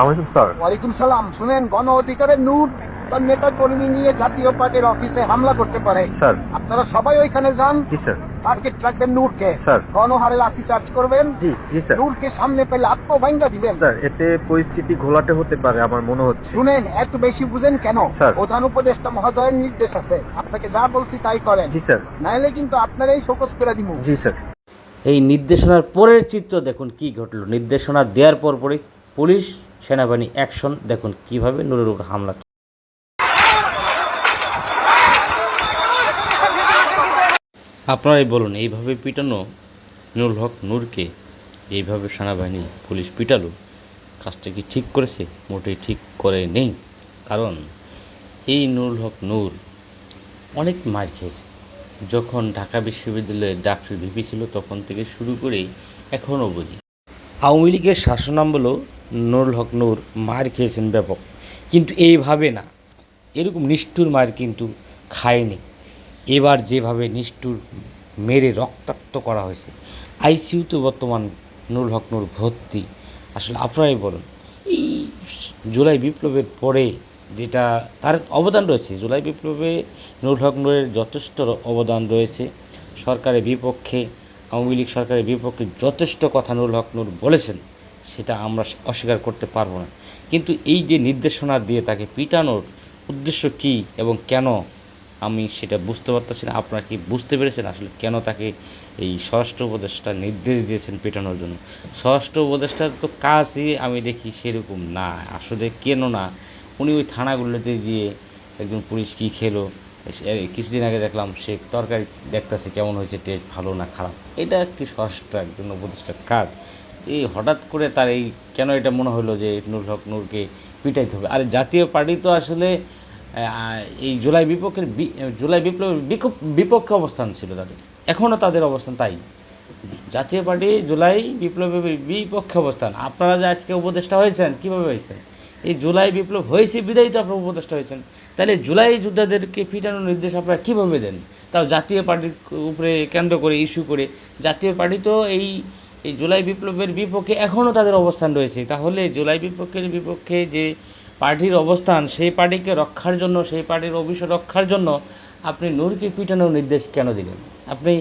আলাইকুম স্যার। ওয়ালাইকুম সালাম। শুনেন গণ অধিকারের নূর তার নেতা কর্মী নিয়ে জাতীয় পার্টির অফিসে হামলা করতে পারে। স্যার। আপনারা সবাই ওইখানে যান। স্যার। টার্গেট রাখবেন নূরকে। গণহারে লাঠি চার্জ করবেন। জি জি স্যার। নূরকে সামনে পেলে আত্মভাঙ্গা দিবেন। স্যার এতে পরিস্থিতি ঘোলাটে হতে পারে আমার মনে হচ্ছে। শুনেন এত বেশি বুঝেন কেন? স্যার। প্রধান উপদেষ্টা মহোদয়ের নির্দেশ আছে। আপনাকে যা বলছি তাই করেন। জি স্যার। নাইলে কিন্তু আপনারাই শোকস করে দিব জি স্যার। এই নির্দেশনার পরের চিত্র দেখুন কি ঘটলো। নির্দেশনা দেওয়ার পর পরই পুলিশ সেনাবাহিনী অ্যাকশন। দেখুন কীভাবে নুরের উপর হামলা আপনারাই বলুন এইভাবে পিটানো নুরুল হক নূরকে এইভাবে সেনাবাহিনী পুলিশ পিটালো কাজটা কি ঠিক করেছে? মোটেই ঠিক করে নেই। কারণ এই নুরুল হক নূর অনেক মার খেয়েছে। যখন ঢাকা বিশ্ববিদ্যালয়ে ডাকসু ভিপি ছিল তখন থেকে শুরু করে এখনও অবধি আওয়ামী লীগের শাসনামলেও নুরুল হক নূর মার খেয়েছেন ব্যাপক। কিন্তু এইভাবে না। এরকম নিষ্ঠুর মার কিন্তু খায়নি। এবার যেভাবে নিষ্ঠুর মেরে রক্তাক্ত করা হয়েছে আইসিইউতে বর্তমান নুরুল হক নূর ভর্তি। আসলে আপনারাই বলুন, এই জুলাই বিপ্লবের পরে যেটা তার অবদান রয়েছে, জুলাই বিপ্লবে নুরুল হক নূরের যথেষ্ট অবদান রয়েছে। সরকারের বিপক্ষে, আওয়ামী লীগ সরকারের বিপক্ষে যথেষ্ট কথা নুরুল হক নূর বলেছেন। সেটা আমরা অস্বীকার করতে পারব না। কিন্তু এই যে নির্দেশনা দিয়ে তাকে পিটানোর উদ্দেশ্য কী এবং কেন আমি সেটা বুঝতে পারতেছি না, আপনারা কি বুঝতে পেরেছেন আসলে কেন তাকে এই স্বরাষ্ট্র উপদেষ্টা নির্দেশ দিয়েছেন পেটানোর জন্য? স্বরাষ্ট্র উপদেষ্টার তো কাজই আমি দেখি সেরকম না, আসলে কেন না? উনি ওই থানাগুলোতে গিয়ে একজন পুলিশ কী খেলো? কিছুদিন আগে দেখলাম সে তরকারি দেখতেছে কেমন হয়েছে, টেস্ট ভালো না খারাপ। এটা কি স্বরাষ্ট্র একজন উপদেষ্টার কাজ। এই হঠাৎ করে তার এই কেন এটা মনে হলো যে নুর হক নূরকে পিটাইতে হবে? আর জাতীয় পার্টি তো আসলে এই জুলাই বিপক্ষের জুলাই বিপ্লবের বিপক্ষে অবস্থান ছিল তাদের। এখনও তাদের অবস্থান তাই। জাতীয় পার্টি জুলাই বিপ্লবের বিপক্ষে অবস্থান। আপনারা যে আজকে উপদেষ্টা হয়েছেন, কীভাবে হয়েছেন এই জুলাই বিপ্লব হয়েছে বিদায়ী তো আপনারা উপদেষ্টা হয়েছেন। তাহলে জুলাই যোদ্ধাদেরকে ফিটানোর নির্দেশ আপনারা কীভাবে দেন? তাও জাতীয় পার্টির উপরে কেন্দ্র করে ইস্যু করে। জাতীয় পার্টি তো এই এই জুলাই বিপ্লবের বিপক্ষে এখনও তাদের অবস্থান রয়েছে। তাহলে জুলাই বিপক্ষের বিপক্ষে যে পার্টির অবস্থান, সেই পার্টিকে রক্ষার জন্য, সেই পার্টির অভিষেক রক্ষার জন্য আপনি নূরকে পিটানোর নির্দেশ কেন দিলেন? আপনি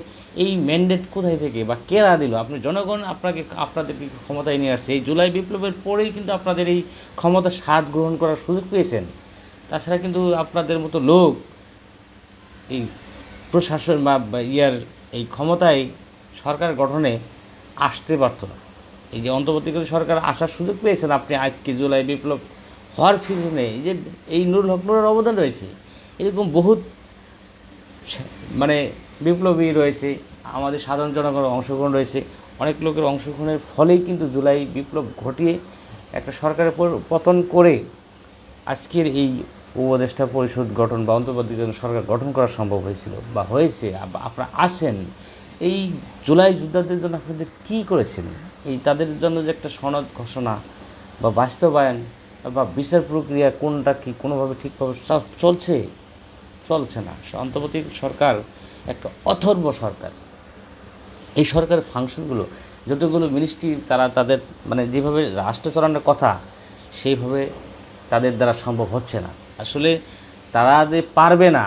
এই ম্যান্ডেট কোথায় থেকে বা কেরা দিল? আপনি জনগণ আপনাকে, আপনাদেরকে ক্ষমতায় নিয়ে আসছে। এই জুলাই বিপ্লবের পরেই কিন্তু আপনাদের এই ক্ষমতা স্বাদ গ্রহণ করার সুযোগ পেয়েছেন। তাছাড়া কিন্তু আপনাদের মতো লোক এই প্রশাসন বা বা ইয়ার এই ক্ষমতায় সরকার গঠনে আসতে পারতো না। এই যে অন্তর্বর্তীকালীন সরকার আসার সুযোগ পেয়েছেন আপনি আজকে জুলাই বিপ্লব হওয়ার পিছনে, এই যে এই নুরুল হক নুরের অবদান রয়েছে, এরকম বহুত মানে বিপ্লবী রয়েছে, আমাদের সাধারণ জনগণের অংশগ্রহণ রয়েছে, অনেক লোকের অংশগ্রহণের ফলেই কিন্তু জুলাই বিপ্লব ঘটিয়ে একটা সরকারের পতন করে আজকের এই উপদেষ্টা পরিষদ গঠন বা অন্তর্বর্তীকালীন সরকার গঠন করা সম্ভব হয়েছিল বা হয়েছে আপনারা আছেন। এই জুলাই যোদ্ধাদের জন্য আপনাদের কী করেছেন? এই তাদের জন্য যে একটা সনদ ঘোষণা বা বাস্তবায়ন বা বিচার প্রক্রিয়া কোনটা কি কোনোভাবে ঠিকভাবে চলছে? চলছে না। অন্তর্বর্তী সরকার একটা অথর্ব সরকার। এই সরকারের ফাংশনগুলো, যতগুলো মিনিস্ট্রি তারা তাদের মানে যেভাবে রাষ্ট্র চালানোর কথা, সেইভাবে তাদের দ্বারা সম্ভব হচ্ছে না। আসলে তারা যে পারবে না,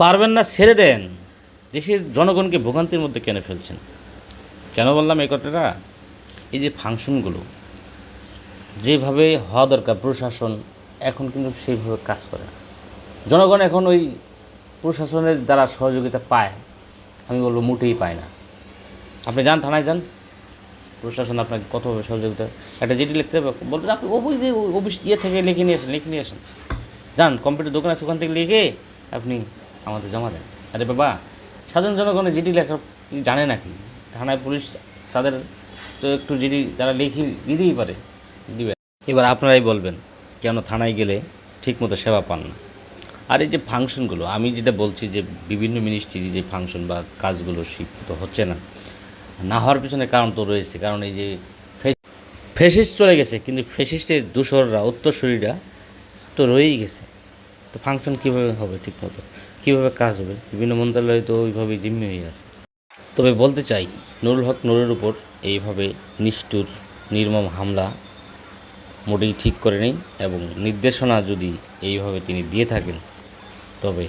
পারবেন না, ছেড়ে দেন। দেশের জনগণকে ভোগান্তির মধ্যে কেন ফেলছেন? কেন বললাম এই কথাটা? এই যে ফাংশনগুলো, যেভাবে হওয়া দরকার প্রশাসন, এখন কিন্তু সেইভাবে কাজ করে না। জনগণ এখন ওই প্রশাসনের দ্বারা সহযোগিতা পায়, আমি বলব মোটেই পায় না। আপনি যান, থানায় যান। প্রশাসন আপনাকে কতভাবে সহযোগিতা, একটা চিঠি লিখতে হবে বলতে আপনি অফিস দিয়ে অফিস ইয়ে থেকে লিখে নিয়ে আসেন, লিখে নিয়ে আসেন। যান, কম্পিউটার দোকান আছে, ওখান থেকে লিখে আপনি আমাদের জমা দেন। আরে বাবা সাধারণ জনগণের জিডি লেখা জানে নাকি? থানায় পুলিশ তাদের তো একটু জিডি তারা লিখে দিতেই পারে, দিবে। এবার আপনারাই বলবেন, কেন থানায় গেলে ঠিকমতো সেবা পান না? আর এই যে ফাংশনগুলো, আমি যেটা বলছি যে বিভিন্ন মিনিস্ট্রি যে ফাংশন বা কাজগুলো শিক্ষিত হচ্ছে না না হওয়ার পিছনে কারণ তো রয়েছে। কারণ এই যে ফেসিস্ট চলে গেছে, কিন্তু ফেসিস্টের দূষররা উত্তরসূরিরা তো রয়েই গেছে। তো ফাংশন কীভাবে হবে ঠিকমতো? কীভাবে কাজ হবে? বিভিন্ন মন্ত্রণালয় তো ওইভাবেই জিম্মি হয়ে আছে। তবে বলতে চাই, নুরুল হক নুরের উপর এইভাবে নিষ্ঠুর, নির্মম হামলা মোটেই ঠিক করে নেই এবং নির্দেশনা যদি এইভাবে তিনি দিয়ে থাকেন, তবে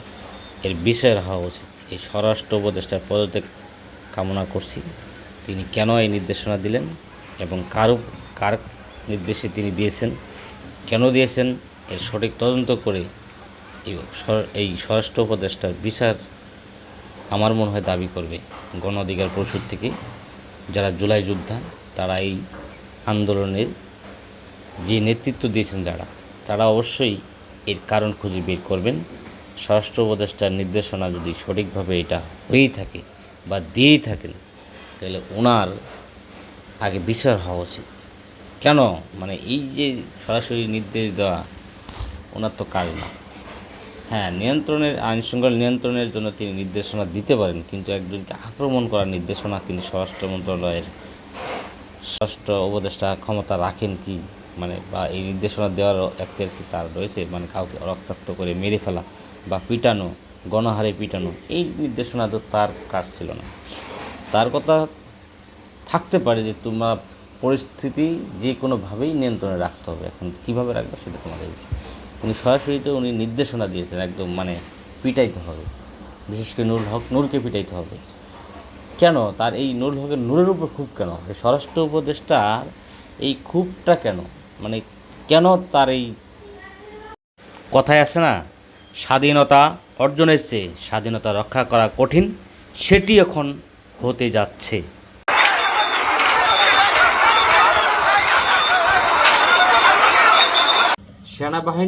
এর বিচার হওয়া উচিত। এই স্বরাষ্ট্র উপদেষ্টার পদত্যাগ কামনা করছি। তিনি কেন এই নির্দেশনা দিলেন এবং কার কার নির্দেশে তিনি দিয়েছেন, কেন দিয়েছেন, এর সঠিক তদন্ত করে এই স্বর- এই স্বরাষ্ট্র উপদেষ্টার বিচার আমার মনে হয় দাবি করবে গণ অধিকার পরিষদ থেকে। যারা জুলাই যোদ্ধা, তারা এই আন্দোলনের যে নেতৃত্ব দিয়েছেন যারা, তারা অবশ্যই এর কারণ খুঁজে বের করবেন। স্বরাষ্ট্র উপদেষ্টার নির্দেশনা যদি সঠিকভাবে এটা হয়েই থাকে বা দিয়েই থাকেন, তাহলে ওনার আগে বিচার হওয়া উচিত। কেন? মানে এই যে সরাসরি নির্দেশ দেওয়া, ওনার তো কাজ না। হ্যাঁ নিয়ন্ত্রণের আইন শৃঙ্খলা নিয়ন্ত্রণের জন্য তিনি নির্দেশনা দিতে পারেন, কিন্তু একজনকে আক্রমণ করার নির্দেশনা তিনি স্বরাষ্ট্র মন্ত্রণালয়ের স্বরাষ্ট্র উপদেষ্টা ক্ষমতা রাখেন কি? মানে বা এই নির্দেশনা দেওয়ার একটের কি তার রয়েছে? মানে কাউকে রক্তাক্ত করে মেরে ফেলা বা পিটানো, গণহারে পিটানো, এই নির্দেশনা তো তার কাজ ছিল না। তার কথা থাকতে পারে যে, তোমরা পরিস্থিতি যে কোনোভাবেই নিয়ন্ত্রণে রাখতে হবে। এখন কীভাবে রাখবে সেটা তোমাদের। উনি সরাসরি তো উনি নির্দেশনা দিয়েছেন একদম মানে পিটাইতে হবে। বিশেষ করে নুরুল হক, নূরকে পিটাইতে হবে। কেন? তার এই নুরুল হকের নূরের উপর খুব কেন? স্বরাষ্ট্র উপদেষ্টার এই খুবটা কেন? মানে কেন তার এই কথায় আছে না? স্বাধীনতা অর্জনের চেয়ে স্বাধীনতা রক্ষা করা কঠিন, সেটি এখন হতে যাচ্ছে। সেনাবাহিনী